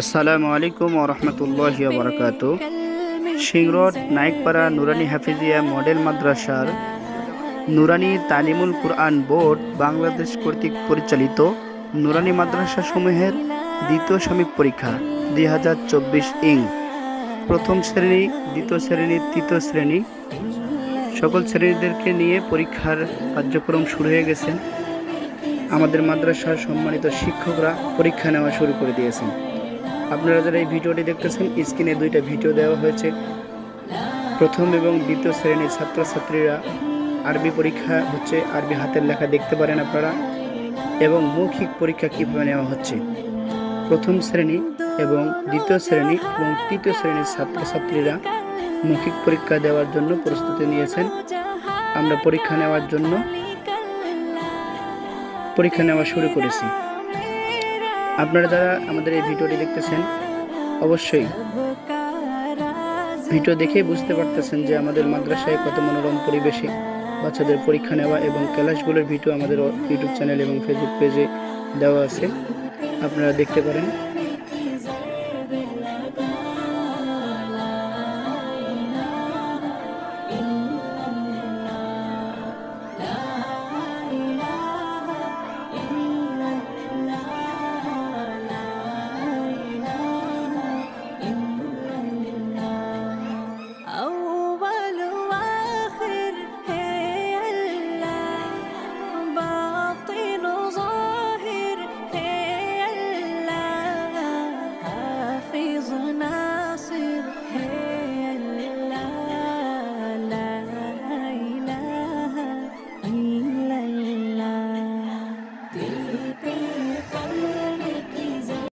আসসালামু আলাইকুম ওরহমতুল্লাহ বারকাত। সিংরড নাইকপাড়া, নুরানি হাফিজিয়া মডেল মাদ্রাসার নুরানি তালিমুল কুরআন বোর্ড বাংলাদেশ কর্তৃক পরিচালিত নুরানি মাদ্রাসা সমূহের দ্বিতীয় সাময়িক পরীক্ষা দুই হাজার চব্বিশ ইং। প্রথম শ্রেণি, দ্বিতীয় শ্রেণি, তৃতীয় শ্রেণি সকল শ্রেণীদেরকে নিয়ে পরীক্ষার কার্যক্রম শুরু হয়ে গেছে। আমাদের মাদ্রাসার সম্মানিত শিক্ষকরা পরীক্ষা নেওয়া শুরু করে দিয়েছেন। আপনারা যারা এই ভিডিওটি দেখতেছেন, স্ক্রিনে দুইটা ভিডিও দেওয়া হয়েছে। প্রথম এবং দ্বিতীয় শ্রেণির ছাত্রছাত্রীরা আরবি পরীক্ষা হচ্ছে, আরবি হাতের লেখা দেখতে পারেন আপনারা, এবং মৌখিক পরীক্ষা কীভাবে নেওয়া হচ্ছে। প্রথম শ্রেণি এবং দ্বিতীয় শ্রেণি এবং তৃতীয় শ্রেণির ছাত্রছাত্রীরা মৌখিক পরীক্ষা দেওয়ার জন্য প্রস্তুতি নিয়েছেন। আমরা পরীক্ষা নেওয়ার জন্য পরীক্ষা নেওয়া শুরু করেছি। আপনারা যারা আমাদের এই ভিডিওটি দেখতেছেন, অবশ্যই ভিডিও দেখে বুঝতে পারতেছেন যে আমাদের মাদ্রাসায় কত মনোরম পরিবেশে বাচ্চাদের পরীক্ষা নেওয়া এবং ক্লাসগুলোর ভিডিও আমাদের ইউটিউব চ্যানেল এবং ফেসবুক পেজে দেওয়া আছে। আপনারা দেখতে পারেন।